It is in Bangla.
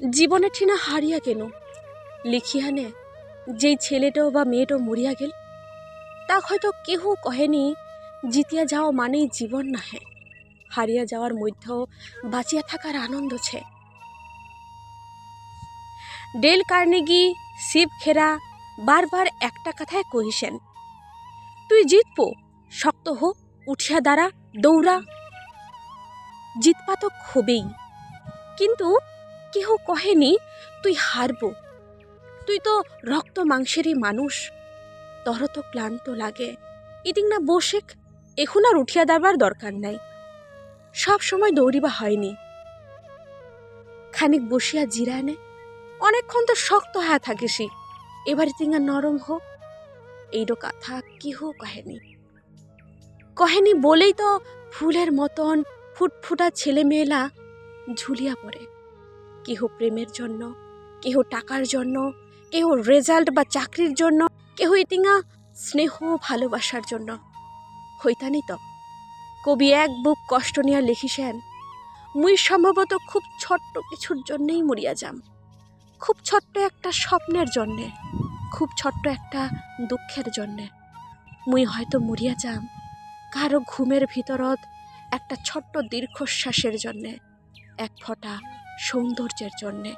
জীবনে ঠিনা হারিয়া কেন? লিখিয়ানে যেই ছেলেটাও বা মেয়েটাও মরিয়া গেল তা হয়তো কেহ কহেনি, জিতিয়া যাওয়া মানেই জীবন নাহে। হারিয়া যাওয়ার মধ্যেও বাঁচিয়া থাকার আনন্দ ছে। ডেল কার্নেগি, শিব খেরা বারবার একটা কথায় কহিসেন, তুই জিতবো, শক্ত হো, উঠিয়া দাঁড়া, দৌড়া। জিতপা তো হবেই কিন্তু কেহ কহেনি, তুই হারবো। তুই তো রক্ত মাংসেরই মানুষ। তর তো ক্লান্ত লাগে। ইদিং না বসেক, এখন আর উঠিয়া দাঁড়বার দরকার নাই। সব সময় দৌড়িবা হয়নি। খানিক বসিয়া জিরানে, অনেকক্ষণ তো শক্ত হয়ে থাকিসি। এবার তিঙ্গা নরম হো। এইরো কথা কেহ কহেনি। কহেনি বলেই তো ফুলের মতন ফুটফুটা ছেলে ছেলেমেয়েলা ঝুলিয়া পড়ে। কেহ প্রেমের জন্য, কেহ টাকার জন্য, কেহ রেজাল্ট বা চাকরির জন্য, কেহ ইতিঙা স্নেহ ভালোবাসার জন্য। হইতানি তো। কবি এক বুক কষ্ট নিয়া লিখিসেন মুই সম্ভবত খুব ছোট্ট কিছুর জন্যেই মরিয়া যাম। খুব ছোট্ট একটা স্বপ্নের জন্যে, খুব ছোট্ট একটা দুঃখের জন্যে। মুই হয়তো মরিয়া যাম কারও ঘুমের ভিতরত একটা ছোট্ট দীর্ঘশ্বাসের জন্যে, এক ফোঁটা সৌন্দর্যের জন্যে।